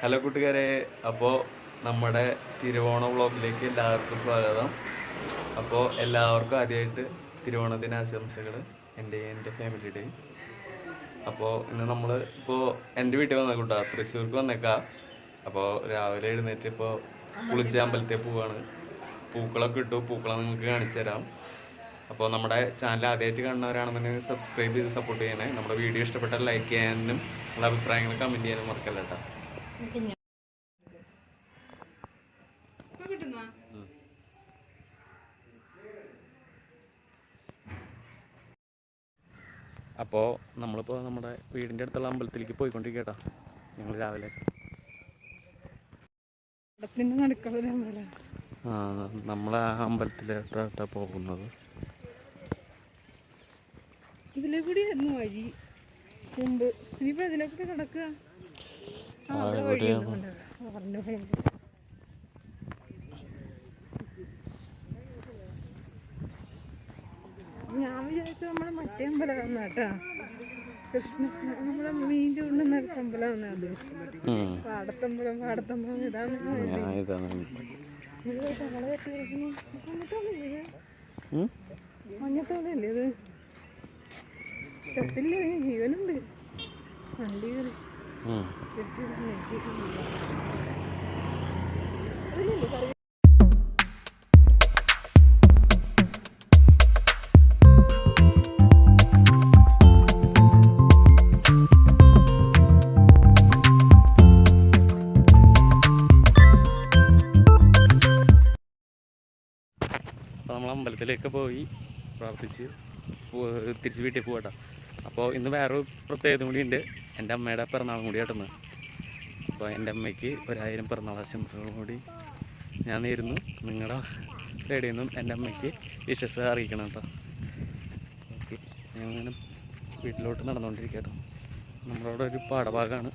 Hello കൂട്ടുകാരെ അപ്പോൾ നമ്മുടെ തിരുവോണ വ്ളോഗിലേക്ക് എല്ലാവർക്കും സ്വാഗതം. അപ്പോൾ എല്ലാവർക്കും ആദ്യമായിട്ട് തിരുവോണ ദിനാശംസകൾ എന്റെയും എന്റെ ഫാമിലിയുടെയും. അപ്പോൾ ഇന്ന് നമ്മൾ ഇപ്പോൾ എന്റെ വീട്ടിൽ വന്ന കൂട്ടാ തൃശ്ശൂർക്ക് വന്നേക്കാം. അപ്പോൾ രാവിലെ എഴുന്നേറ്റ് ഇപ്പോൾ കുളിച്ച അമ്പലത്തിൽ പോവാണ്. പൂക്കളൊക്കെ ഇട്ടു പൂക്കളം നിങ്ങൾക്ക് കാണിച്ചു തരാം. അപ്പോൾ നമ്മുടെ ചാനൽ ആദ്യമായിട്ട് കാണുന്നവരാണെന്നുണ്ടെങ്കിൽ സബ്സ്ക്രൈബ് ചെയ്ത് സപ്പോർട്ട് ചെയ്യണേ. നമ്മുടെ വീഡിയോ ഇഷ്ടപ്പെട്ടാൽ ലൈക്ക് ചെയ്യാനും നമ്മുടെ അഭിപ്രായങ്ങൾ കമന്റ് ചെയ്യാനും മറക്കല്ല കേട്ടോ അപ്പോൾ നമ്മളിപ്പോൾ നമ്മുടെ വീടിന്റെ അടുത്തുള്ള അമ്പലത്തിലേക്ക് പോയിക്കൊണ്ടിരിക്കട്ടോ ഞങ്ങൾ രാവിലെ. നമ്മളെ നടുക്കുള്ള അമ്പലം. ആ നമ്മൾ ആ അമ്പലത്തിലോട്ടാണ് പോകുന്നത്. ഇതിലെ കൂടി വഴി ഉണ്ട്. ഇനിയിപ്പോ ഇതിലെ കൂടി നടക്കുക ആ, അവിടെ വഴിയുണ്ട് കണ്ടോ? ആ, പറഞ്ഞ വഴി. ഞാൻ വിചാരിച്ചു നമ്മളെ മറ്റേ അമ്പലമാണ് കേട്ടാ. കൃഷ്ണ നമ്മളെ മീൻ ചൂണ്ടുന്ന അമ്പലമാണ് അത്. പാടത്തമ്പലം പാടത്തമ്പലം ഇതാണ്. മഞ്ഞത്തോളല്ലേ ഇത്? ചത്തില്ല ജീവനുണ്ട്. വണ്ടി കയറി നമ്മൾ അമ്പലത്തിലേക്ക് പോയി പ്രാർത്ഥിച്ച് തിരിച്ച് വീട്ടിൽ പോകട്ടോ അപ്പോൾ ഇന്ന് വേറൊരു പ്രത്യേകത കൂടിയുണ്ട് എന്റെ അമ്മയുടെ പിറന്നാളും കൂടി ആട്ടെന്ന് അപ്പോൾ എന്റെ അമ്മയ്ക്ക് ഒരായിരം പിറന്നാൾ ആശംസകളും കൂടി ഞാൻ നേരുന്നു. നിങ്ങളുടെ റേഡിയിൽ നിന്നും എന്റെ അമ്മയ്ക്ക് വിശ്വസ അറിയിക്കണം കേട്ടോ. ഓക്കെ. ഞങ്ങളിങ്ങനെ വീട്ടിലോട്ട് നടന്നുകൊണ്ടിരിക്കുക നമ്മളവിടെ ഒരു പാടഭാഗമാണ്